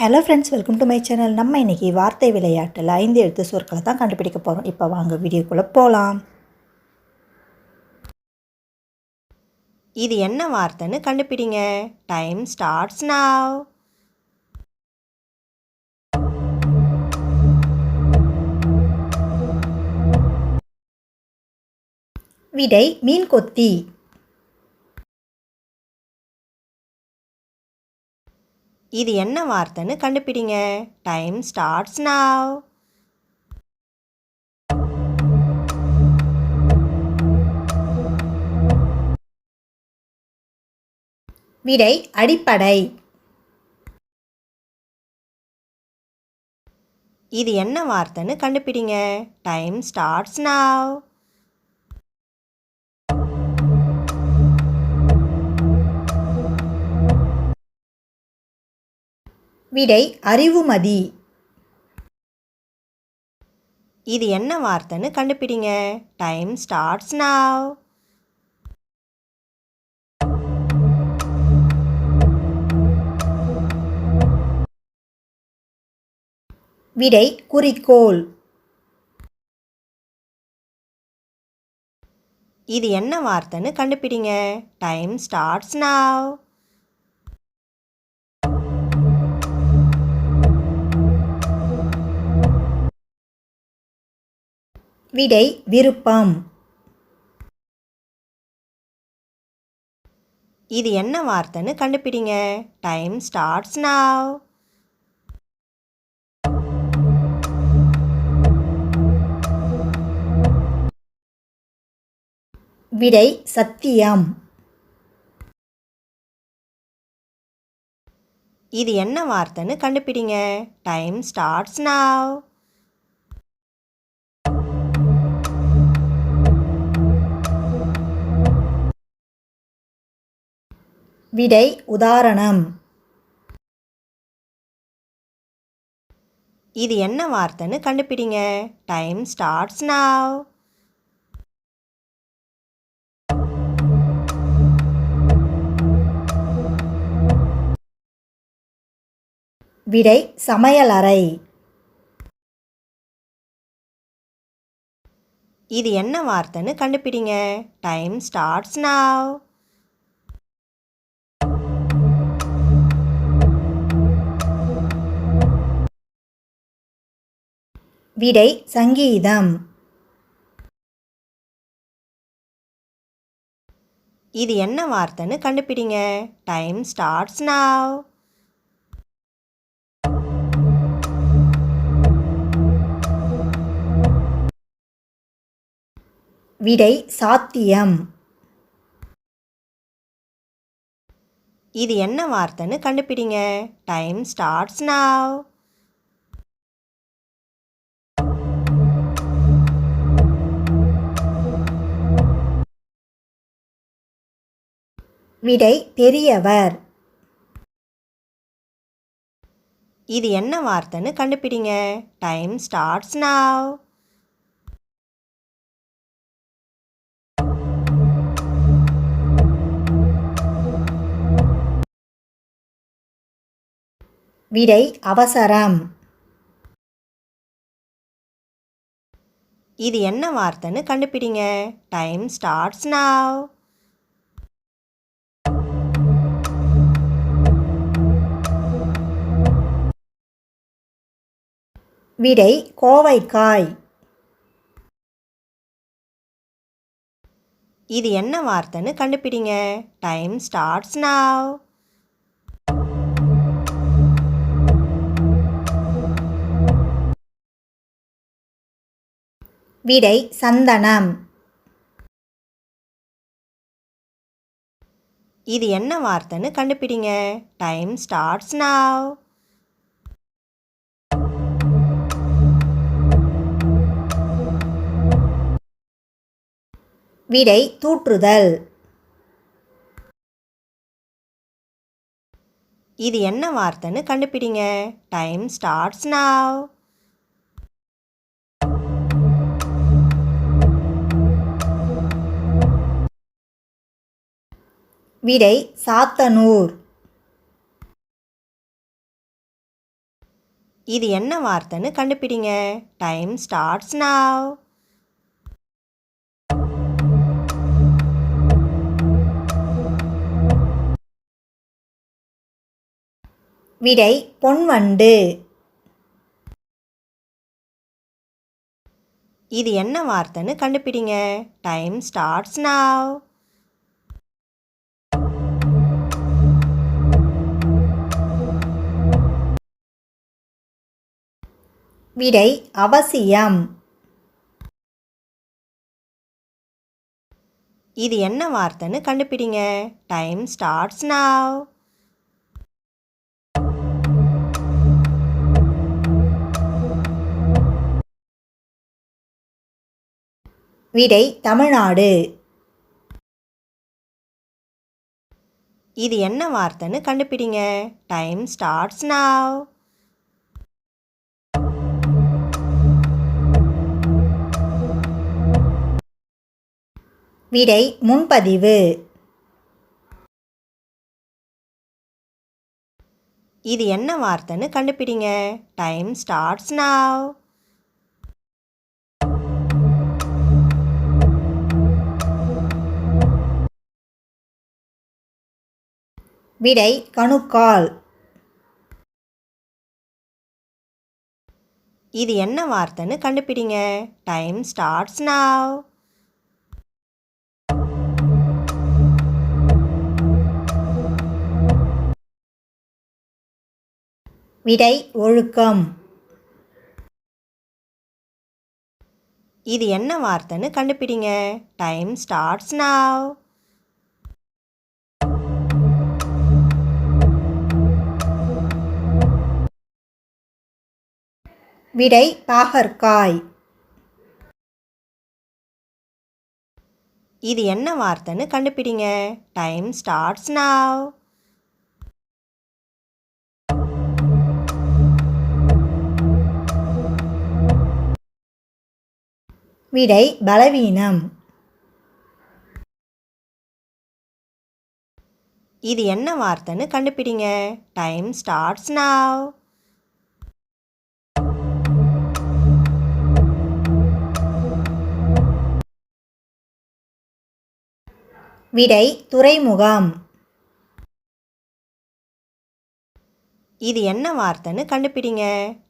Hello friends welcome to my channel நம்ம இன்றைக்கி வார்த்தை விளையாட்டில் ஐந்து எழுத்து சொற்களை தான் கண்டுபிடிக்க போகிறோம் இப்போ வாங்க வீடியோக்குள்ளே போகலாம். இது என்ன வார்த்தைன்னு கண்டுபிடிங்க. டைம் ஸ்டார்ட்ஸ் நாவ் விடை மீன் கொத்தி. இது என்ன வார்த்தைன்னு கண்டுபிடிங்க. டைம் ஸ்டார்ட்ஸ் நாவ் விடை அடிப்படை. இது என்ன வார்த்தைன்னு கண்டுபிடிங்க. டைம் ஸ்டார்ட்ஸ் நாவ் விடை அறிவுமதி. இது என்ன வார்த்தைன்னு கண்டுபிடிங்க. Time starts now. விடை குறிக்கோள். இது என்ன வார்த்தைன்னு கண்டுபிடிங்க. Time starts now. விடை விருப்பம். இது என்ன வார்த்தைன்னு கண்டுபிடிங்க. டைம் ஸ்டார்ட்ஸ் நாவ் விடை சத்தியம். இது என்ன வார்த்தைன்னு கண்டுபிடிங்க. டைம் ஸ்டார்ட்ஸ் நாவ் விடை உதாரணம். இது என்ன வார்த்தைன்னு கண்டுபிடிங்க. டைம் ஸ்டார்ட்ஸ் நாவ் விடை சமையலறை. இது என்ன வார்த்தைன்னு கண்டுபிடிங்க. டைம் ஸ்டார்ட்ஸ் நாவ் விடை சங்கீதம். இது என்ன வார்த்தைன்னு கண்டுபிடிங்க. Time starts now. விடை சாத்தியம். இது என்ன வார்த்தைன்னு கண்டுபிடிங்க. Time starts now. விடை பெரியவர். இது என்ன வார்த்தைன்னு கண்டுபிடிங்க. Time starts now. விடை அவசரம். இது என்ன வார்த்தைன்னு கண்டுபிடிங்க. Time starts now. விடை கோவைக்காய். இது என்ன வார்த்தைன்னு கண்டுபிடிங்க. டைம் ஸ்டார்ட்ஸ் நாவ் விடை சந்தனம். இது என்ன வார்த்தைன்னு கண்டுபிடிங்க. டைம் ஸ்டார்ட்ஸ் நாவ் விடை தூற்றுதல். இது என்ன வார்த்தைன்னு கண்டுபிடிங்க. டைம் ஸ்டார்ட்ஸ் நாவ் விடை சாத்தனூர். இது என்ன வார்த்தைன்னு கண்டுபிடிங்க. டைம் ஸ்டார்ட்ஸ் நாவ் விடை பொன்வண்டு. இது என்ன வார்த்தைன்னு கண்டுபிடிங்க. டைம் ஸ்டார்ட்ஸ் நாவ் விடை அவசியம். இது என்ன வார்த்தைன்னு கண்டுபிடிங்க. டைம் ஸ்டார்ட்ஸ் நாவ் விடை தமிழ்நாடு. இது என்ன வார்த்தைன்னு கண்டுபிடிங்க. டைம் ஸ்டார்ட்ஸ் நாவ் விடை முன்பதிவு. இது என்ன வார்த்தைன்னு கண்டுபிடிங்க. டைம் ஸ்டார்ட்ஸ் நாவ் விடை கணுக்கால். இது என்ன வார்த்தைன்னு கண்டுபிடிங்க. டைம் ஸ்டார்ட்ஸ் நாவ் விடை ஒழுக்கம். இது என்ன வார்த்தைன்னு கண்டுபிடிங்க. டைம் ஸ்டார்ட்ஸ் நாவ் விடை பாகற்காய். இது என்ன வார்த்தைன்னு கண்டுபிடிங்க. டைம் ஸ்டார்ட்ஸ் நாவ் விடை பலவீனம். இது என்ன வார்த்தைன்னு கண்டுபிடிங்க. டைம் ஸ்டார்ட்ஸ் நாவ் விடை துறைமுகம். இது என்ன வார்த்தைன்னு கண்டுபிடிங்க.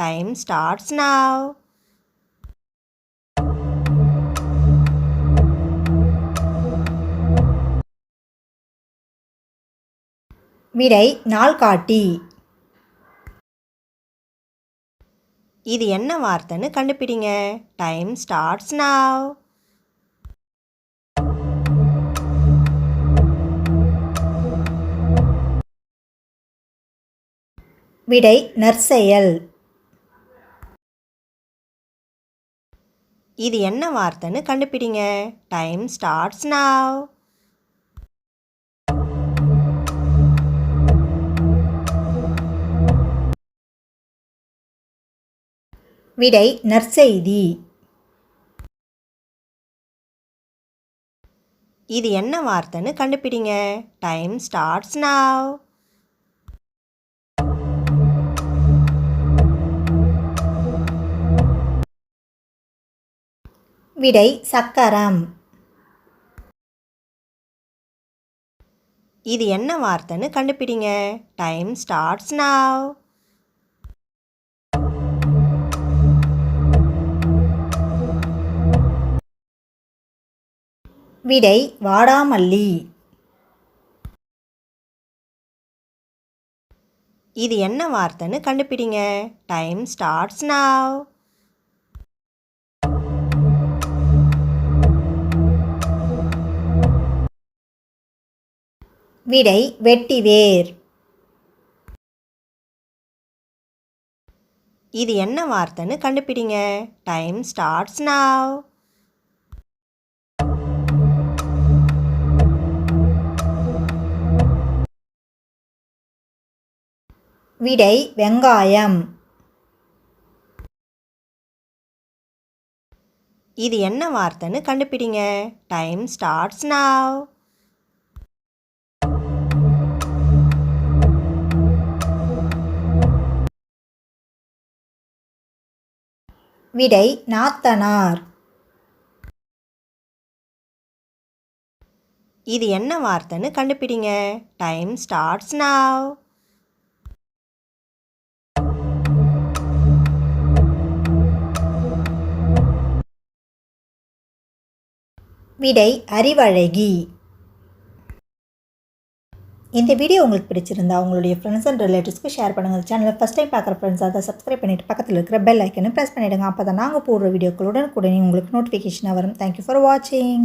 Time starts now. விடை நாள்காட்டி இது என்ன வார்த்தைன்னு கண்டுபிடிங்க. Time starts now. விடை நற்செயல். இது என்ன வார்த்தைன்னு கண்டுபிடிங்க. டைம் ஸ்டார்ட்ஸ் நாவ் விடை நற்செய்தி. இது என்ன வார்த்தைன்னு கண்டுபிடிங்க. டைம் ஸ்டார்ட்ஸ் நாவ் விடை சக்கரம். இது என்ன வார்த்தைன்னு கண்டுபிடிங்க. டைம் ஸ்டார்ட்ஸ் நாவ் விடை வாடாமல்லி. இது என்ன வார்த்தைன்னு கண்டுபிடிங்க. டைம் ஸ்டார்ட்ஸ் நாவ் விடை வெட்டிவேர். இது என்ன வார்த்தைன்னு கண்டுபிடிங்க. டைம் ஸ்டார்ட்ஸ் நாவ் விடை வெங்காயம். இது என்ன வார்த்தைன்னு கண்டுபிடிங்க. டைம் ஸ்டார்ட்ஸ் நாவ் விடை நாத்தனார். இது என்ன வார்த்தைன்னு கண்டுபிடிங்க. டைம் ஸ்டார்ட்ஸ் நாவ் விடை அறிவழகி. இந்த வீடியோ உங்களுக்கு பிடிச்சிருந்தா உங்களுடைய ஃப்ரெண்ட்ஸ் அண்ட் ரிலேட்டிவ்ஸ்க்கு ஷேர் பண்ணுங்கள் சேனலை ஃபஸ்ட் டைம் பார்க்குற ஃப்ரெண்ட்ஸ் அதை சப்ஸ்கிரைப் பண்ணிவிட்டு பக்கத்தில் இருக்கிற பெல் ஐக்கனை ப்ரெஸ் பண்ணிவிடுங்க அப்போ தான் நாங்கள் போடுற வீடியோக்களுடன் உடனே உங்களுக்கு நோட்டிஃபிகேஷனாக வரும். தேங்க்யூ ஃபார் வாட்சிங்